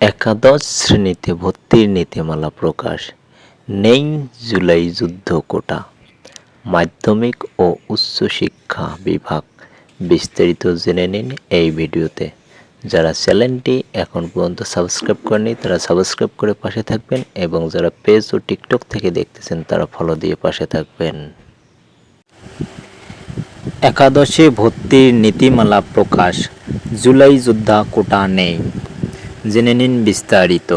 একাদশ শ্রেণীতে ভর্তির নীতিমালা প্রকাশ। নেই জুলাই যুদ্ধ কোটা। মাধ্যমিক ও উচ্চশিক্ষা বিভাগ। বিস্তারিত জেনে নিন এই ভিডিওতে। যারা চ্যানেলটি এখন পর্যন্ত সাবস্ক্রাইব করেনি তারা সাবস্ক্রাইব করে পাশে থাকবেন এবং যারা পেজ ও টিকটক থেকে দেখতেছেন, তারা ফলো দিয়ে পাশে থাকবেন। একাদশে ভর্তির নীতিমালা প্রকাশ। জুলাই যোদ্ধা কোটা নেই। জেনে নিন বিস্তারিত।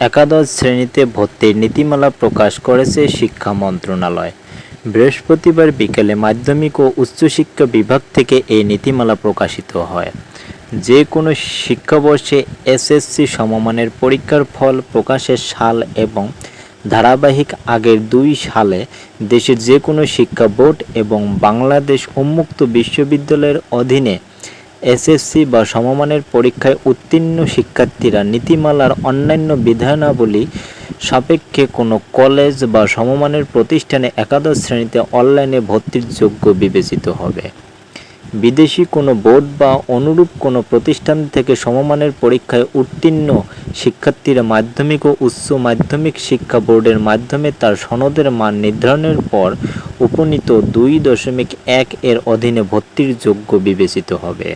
একাদশ শ্রেণীতে ভর্তির নীতিমালা প্রকাশ করেছে শিক্ষা মন্ত্রণালয়। বৃহস্পতিবার বিকেলে মাধ্যমিক ও উচ্চশিক্ষা বিভাগ থেকে এই নীতিমালা প্রকাশিত হয়। যে কোনো শিক্ষাবর্ষে এসএসসি সমমানের পরীক্ষার ফল প্রকাশের সাল এবং ধারাবাহিক আগের দুই সালে দেশের যে কোনো শিক্ষা বোর্ড এবং বাংলাদেশ উন্মুক্ত বিশ্ববিদ্যালয়ের অধীনে এসএসসি বা সমমানের পরীক্ষায় উত্তীর্ণ শিক্ষার্থীরা নীতিমালার অন্যান্য বিধানাবলী সাপেক্ষে কোনো কলেজ বা সমমানের প্রতিষ্ঠানে একাদশ শ্রেণীতে অনলাইনে ভর্তির যোগ্য বিবেচিত হবে। বিদেশি কোনো বোর্ড বা অনুরূপ কোনো প্রতিষ্ঠান থেকে সমমানের পরীক্ষায় উত্তীর্ণ শিক্ষার্থীরা মাধ্যমিক ও উচ্চ মাধ্যমিক শিক্ষা বোর্ডের মাধ্যমে তার সনদের মান নির্ধারণের পর উপনীত দুই দশমিক এক এর অধীনে ভর্তির যোগ্য বিবেচিত হবে।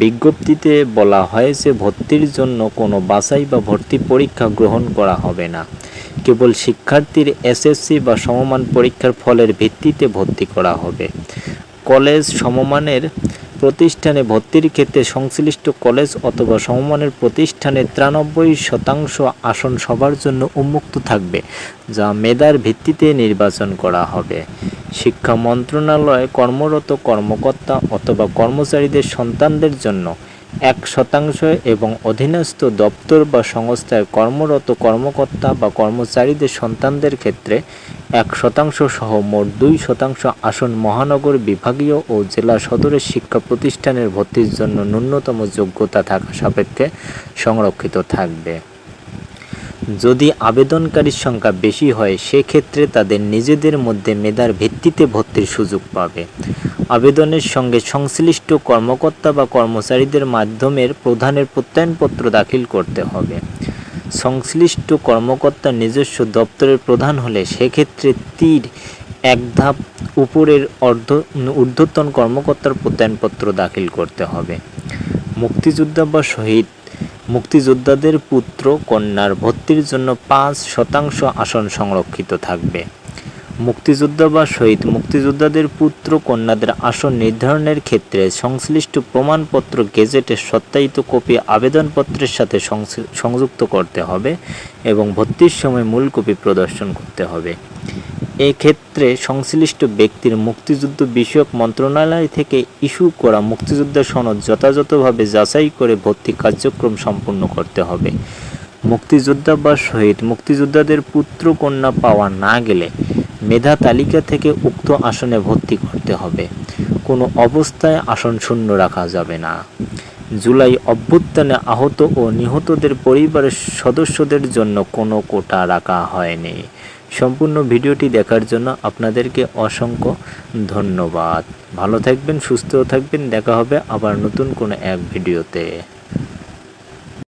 বিজ্ঞপ্তিতে বলা হয়েছে ভর্তির জন্য কোনো বাছাই বা ভর্তি পরীক্ষা গ্রহণ করা হবে না। কেবল শিক্ষার্থীর এসএসসি বা সমমান পরীক্ষার ফলের ভিত্তিতে ভর্তি করা হবে। কলেজ সমমানের প্রতিষ্ঠানে ভর্তির ক্ষেত্রে সংশ্লিষ্ট কলেজ অথবা সমমানের প্রতিষ্ঠানে তিরানব্বই শতাংশ আসন সবার জন্য উন্মুক্ত থাকবে, যা মেধার ভিত্তিতে নির্বাচন করা হবে। শিক্ষা মন্ত্রণালয় কর্মরত কর্মকর্তা অথবা কর্মচারীদের সন্তানদের জন্য এক শতাংশ এবং অধীনস্থ দপ্তর বা সংস্থায় কর্মরত কর্মকর্তা বা কর্মচারীদের সন্তানদের ক্ষেত্রে এক শতাংশ সহ মোট দুই শতাংশ আসন মহানগর বিভাগীয় ও জেলা সদরের শিক্ষা প্রতিষ্ঠানের ভর্তির জন্য ন্যূনতম যোগ্যতা থাকা সাপেক্ষে সংরক্ষিত থাকবে। যদি আবেদনকারীর সংখ্যা বেশি হয়, সেক্ষেত্রে তাদের নিজেদের মধ্যে মেধার ভিত্তিতে ভর্তির সুযোগ পাবে। আবেদনের সঙ্গে সংশ্লিষ্ট কর্মকর্তা বা কর্মচারীদের মাধ্যমের প্রধানের প্রত্যয়নপত্র দাখিল করতে হবে। সংশ্লিষ্ট কর্মকর্তা নিজস্ব দপ্তরের প্রধান হলে সেক্ষেত্রে তীর এক ধাপ উপরের অর্ধ ঊর্ধ্বতন কর্মকর্তার প্রত্যয়নপত্র দাখিল করতে হবে। মুক্তিযোদ্ধা বা শহীদ মুক্তিযোদ্ধাদের পুত্র, কন্যার ভর্তির জন্য পাঁচ শতাংশ আসন সংরক্ষিত থাকবে। মুক্তিযোদ্ধা বা শহীদ মুক্তিযোদ্ধাদের পুত্র কন্যাদের আসন নির্ধারণের ক্ষেত্রে সংশ্লিষ্ট প্রমাণপত্র গেজেটের সত্যায়িত কপি, আবেদনপত্রের সাথে সংযুক্ত করতে হবে এবং ভর্তির সময় মূল কপি প্রদর্শন করতে হবে। এক্ষেত্রে সংশ্লিষ্ট ব্যক্তির মুক্তিযুদ্ধ বিষয়ক মন্ত্রণালয় থেকে ইস্যু করা মুক্তিযোদ্ধা সনদ যথাযথভাবে যাচাই করে ভর্তি কার্যক্রম সম্পূর্ণ করতে হবে। মুক্তিযোদ্ধা বা শহীদ মুক্তিযোদ্ধাদের পুত্র কন্যা পাওয়া না গেলে মেধা তালিকা থেকে উক্ত আসনে ভর্তি করতে হবে। কোনো অবস্থায় আসন শূন্য রাখা যাবে না। জুলাই অভ্যুত্থানে আহত ও নিহতদের পরিবারের সদস্যদের জন্য কোনো কোটা রাখা হয়নি। সম্পূর্ণ ভিডিওটি দেখার জন্য আপনাদেরকে অসংখ্য ধন্যবাদ। ভালো থাকবেন, সুস্থ থাকবেন। দেখা হবে আবার নতুন কোনো এক ভিডিওতে।